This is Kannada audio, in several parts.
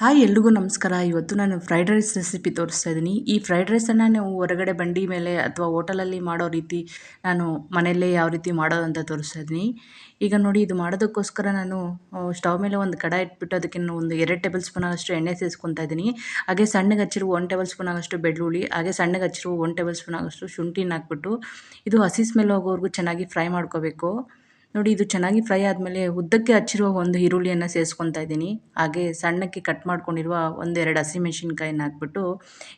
ಹಾಯ್, ಎಲ್ರಿಗೂ ನಮಸ್ಕಾರ. ಇವತ್ತು ನಾನು ಫ್ರೈಡ್ ರೈಸ್ ರೆಸಿಪಿ ತೋರಿಸ್ತಾ ಇದ್ದೀನಿ ಈ ಫ್ರೈಡ್ ರೈಸನ್ನು ನಾವು ಹೊರಗಡೆ ಬಂಡಿ ಮೇಲೆ ಅಥವಾ ಹೋಟೆಲಲ್ಲಿ ಮಾಡೋ ರೀತಿ ನಾನು ಮನೆಯಲ್ಲೇ ಯಾವ ರೀತಿ ಮಾಡೋದು ಅಂತ ತೋರಿಸ್ತಾ ಇದ್ದೀನಿ ಈಗ ನೋಡಿ, ಇದು ಮಾಡೋದಕ್ಕೋಸ್ಕರ ನಾನು ಸ್ಟವ್ ಮೇಲೆ ಒಂದು ಕಡ ಇಟ್ಬಿಟ್ಟು ಅದಕ್ಕೆ ನಾನು ಒಂದು ಎರಡು ಟೇಬಲ್ ಸ್ಪೂನ್ ಆಗೋಷ್ಟು ಎಣ್ಣೆ ಸೇರಿಸ್ಕೊತಾ ಇದ್ದೀನಿ ಹಾಗೆ ಸಣ್ಣಗೆ ಹಚ್ಚಿರುವ ಒನ್ ಟೇಬಲ್ ಸ್ಪೂನ್ ಆಗಷ್ಟು ಬೆಳ್ಳುಳ್ಳಿ, ಹಾಗೆ ಸಣ್ಣಗೆ ಹಚ್ಚಿರುವ ಒನ್ ಟೇಬಲ್ ಸ್ಪೂನ್ ಆಗೋಷ್ಟು ಶುಂಠಿನ ಹಾಕ್ಬಿಟ್ಟು, ಇದು ಹಸಿ ಸ್ಮೆಲ್ ಹೋಗೋವರೆಗೂ ಚೆನ್ನಾಗಿ ಫ್ರೈ ಮಾಡ್ಕೋಬೇಕು. ನೋಡಿ, ಇದು ಚೆನ್ನಾಗಿ ಫ್ರೈ ಆದಮೇಲೆ ಉದ್ದಕ್ಕೆ ಹಚ್ಚಿರುವ ಒಂದು ಈರುಳ್ಳಿಯನ್ನು ಸೇರಿಸ್ಕೊತಾ ಇದ್ದೀನಿ. ಹಾಗೆ ಸಣ್ಣಕ್ಕೆ ಕಟ್ ಮಾಡ್ಕೊಂಡಿರುವ ಒಂದೆರಡು ಹಸಿಮೆಣ್ಸಿನ್ಕಾಯಿನ ಹಾಕ್ಬಿಟ್ಟು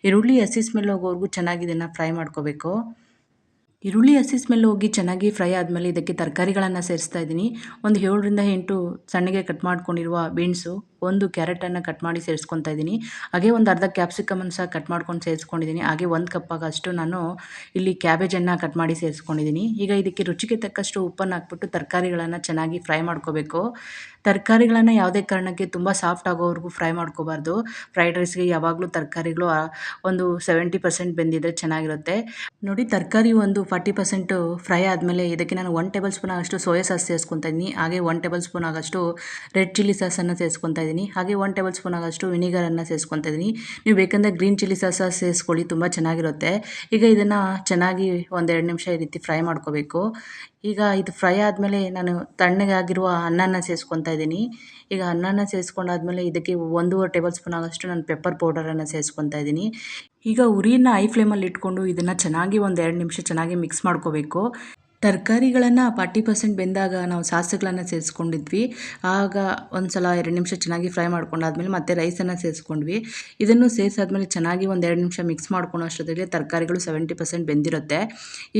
ಈರುಳ್ಳಿ ಹಸಿ ಸ್ಮೆಲ್ ಹೋಗೋವರೆಗೂ ಚೆನ್ನಾಗಿ ಇದನ್ನು ಫ್ರೈ ಮಾಡ್ಕೋಬೇಕು. ಈರುಳ್ಳಿ ಹಸಿ ಸ್ಮೆಲ್ ಹೋಗಿ ಚೆನ್ನಾಗಿ ಫ್ರೈ ಆದಮೇಲೆ ಇದಕ್ಕೆ ತರಕಾರಿಗಳನ್ನು ಸೇರಿಸ್ತಾ ಇದ್ದೀನಿ. ಒಂದು ಏಳರಿಂದ ಎಂಟು ಸಣ್ಣಗೆ ಕಟ್ ಮಾಡ್ಕೊಂಡಿರುವ ಬೀನ್ಸು. ಒಂದು ಕ್ಯಾರೆಟನ್ನು ಕಟ್ ಮಾಡಿ ಸೇರಿಸ್ಕೊತಾ ಇದ್ದೀನಿ. ಹಾಗೆ ಒಂದು ಅರ್ಧ ಕ್ಯಾಪ್ಸಿಕಮನ್ನು ಸಹ ಕಟ್ ಮಾಡ್ಕೊಂಡು ಸೇರಿಸ್ಕೊಂಡಿದ್ದೀನಿ. ಹಾಗೆ ಒಂದು ಕಪ್ಪಾಗಷ್ಟು ನಾನು ಇಲ್ಲಿ ಕ್ಯಾಬೇಜನ್ನು ಕಟ್ ಮಾಡಿ ಸೇರಿಸ್ಕೊಂಡಿದ್ದೀನಿ. ಈಗ ಇದಕ್ಕೆ ರುಚಿಗೆ ತಕ್ಕಷ್ಟು ಉಪ್ಪನ್ನು ಹಾಕ್ಬಿಟ್ಟು ತರಕಾರಿಗಳನ್ನು ಚೆನ್ನಾಗಿ ಫ್ರೈ ಮಾಡ್ಕೋಬೇಕು. ತರಕಾರಿಗಳನ್ನು ಯಾವುದೇ ಕಾರಣಕ್ಕೆ ತುಂಬ ಸಾಫ್ಟ್ ಆಗೋವರೆಗೂ ಫ್ರೈ ಮಾಡ್ಕೋಬಾರ್ದು. ಫ್ರೈಡ್ ರೈಸ್ಗೆ ಯಾವಾಗಲೂ ತರಕಾರಿಗಳು ಒಂದು ಸೆವೆಂಟಿ ಪರ್ಸೆಂಟ್ ಬೆಂದಿದ್ರೆ ಚೆನ್ನಾಗಿರುತ್ತೆ. ನೋಡಿ, ತರಕಾರಿ ಒಂದು ಫಾರ್ಟಿ ಪರ್ಸೆಂಟು ಫ್ರೈ ಆದಮೇಲೆ ಇದಕ್ಕೆ ನಾನು ಒನ್ ಟೇಬಲ್ ಸ್ಪೂನ್ ಆಗಷ್ಟು ಸೋಯಾ ಸಾಸ್ ಸೇರಿಸ್ಕೊತಾ ಇದ್ದೀನಿ. ಹಾಗೆ ಒನ್ ಟೇಬಲ್ ಸ್ಪೂನ್ ಆಗಷ್ಟು ರೆಡ್ ಚಿಲ್ಲಿ ಸಾಸನ್ನು ಸೇರಿಸ್ಕೊತಾ ಇದ್ದೀನಿ. ಹಾಗೆ ಒನ್ ಟೇಬಲ್ ಸ್ಪೂನ್ ಆಗೋಷ್ಟು ವಿನಿಗರನ್ನು ಸೇರಿಸ್ಕೊತಾ ಇದ್ದೀನಿ. ನೀವು ಬೇಕಂದರೆ ಗ್ರೀನ್ ಚಿಲ್ಲಿ ಸಾಸ ಸೇರಿಸ್ಕೊಳ್ಳಿ ತುಂಬ ಚೆನ್ನಾಗಿರುತ್ತೆ. ಈಗ ಇದನ್ನು ಚೆನ್ನಾಗಿ ಒಂದೆರಡು ನಿಮಿಷ ಈ ರೀತಿ ಫ್ರೈ ಮಾಡ್ಕೋಬೇಕು. ಈಗ ಇದು ಫ್ರೈ ಆದಮೇಲೆ ನಾನು ತಣ್ಣಗಾಗಿರುವ ಅನ್ನನ ಸೇರಿಸ್ಕೊತಾ ಇದ್ದೀನಿ. ಈಗ ಅನ್ನನ ಸೇರಿಸ್ಕೊಂಡಾದ್ಮೇಲೆ ಇದಕ್ಕೆ ಒಂದೂವರೆ ಟೇಬಲ್ ಸ್ಪೂನ್ ಆಗೋಷ್ಟು ನಾನು ಪೆಪ್ಪರ್ ಪೌಡರನ್ನು ಸೇರಿಸ್ಕೊತಾ ಇದ್ದೀನಿ. ಈಗ ಉರಿಯನ್ನು ಐ ಫ್ಲೇಮಲ್ಲಿ ಇಟ್ಕೊಂಡು ಇದನ್ನು ಚೆನ್ನಾಗಿ ಒಂದು ಎರಡು ನಿಮಿಷ ಚೆನ್ನಾಗಿ ಮಿಕ್ಸ್ ಮಾಡ್ಕೋಬೇಕು. ತರಕಾರಿಗಳನ್ನು ಫಾರ್ಟಿ ಪರ್ಸೆಂಟ್ ಬೆಂದಾಗ ನಾವು ಸಾಸುಗಳನ್ನು ಸೇರಿಸ್ಕೊಂಡಿದ್ವಿ. ಆಗ ಒಂದು ಸಲ ಎರಡು ನಿಮಿಷ ಚೆನ್ನಾಗಿ ಫ್ರೈ ಮಾಡ್ಕೊಂಡಾದ್ಮೇಲೆ ಮತ್ತೆ ರೈಸನ್ನು ಸೇರಿಸ್ಕೊಂಡ್ವಿ. ಇದನ್ನು ಸೇರಿಸಾದ್ಮೇಲೆ ಚೆನ್ನಾಗಿ ಒಂದು ಎರಡು ನಿಮಿಷ ಮಿಕ್ಸ್ ಮಾಡ್ಕೊಳ್ಳೋ ಅಷ್ಟೊತ್ತಿಗೆ ತರಕಾರಿಗಳು ಸೆವೆಂಟಿ ಪರ್ಸೆಂಟ್ ಬೆಂದಿರುತ್ತೆ.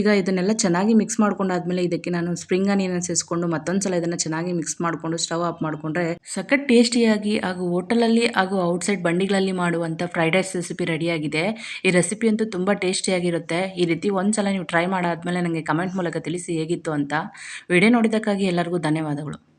ಈಗ ಇದನ್ನೆಲ್ಲ ಚೆನ್ನಾಗಿ ಮಿಕ್ಸ್ ಮಾಡ್ಕೊಂಡಾದ್ಮೇಲೆ ಇದಕ್ಕೆ ನಾನು ಸ್ಪ್ರಿಂಗ್ ಆನಿಯನ್ ಸೇರಿಸ್ಕೊಂಡು ಮತ್ತೊಂದು ಸಲ ಇದನ್ನು ಚೆನ್ನಾಗಿ ಮಿಕ್ಸ್ ಮಾಡಿಕೊಂಡು ಸ್ಟವ್ ಆಫ್ ಮಾಡಿಕೊಂಡ್ರೆ ಸಖತ್ ಟೇಸ್ಟಿಯಾಗಿ ಹಾಗೂ ಹೋಟೆಲಲ್ಲಿ ಹಾಗೂ ಔಟ್ಸೈಡ್ ಬಂಡಿಗಳಲ್ಲಿ ಮಾಡುವಂಥ ಫ್ರೈಡ್ ರೈಸ್ ರೆಸಿಪಿ ರೆಡಿಯಾಗಿದೆ. ಈ ರೆಸಿಪಿ ಅಂತೂ ತುಂಬ ಟೇಸ್ಟಿಯಾಗಿರುತ್ತೆ ಈ ರೀತಿ ಒಂದು ಸಲ ನೀವು ಟ್ರೈ ಮಾಡಾದ್ಮೇಲೆ ನನಗೆ ಕಮೆಂಟ್ ಮೂಲಕ ತಿಳಿಸಿ ಹೇಗಿತ್ತು ಅಂತ ವಿಡಿಯೋ ನೋಡಿದ್ದಕ್ಕಾಗಿ ಎಲ್ಲರಿಗೂ ಧನ್ಯವಾದಗಳು.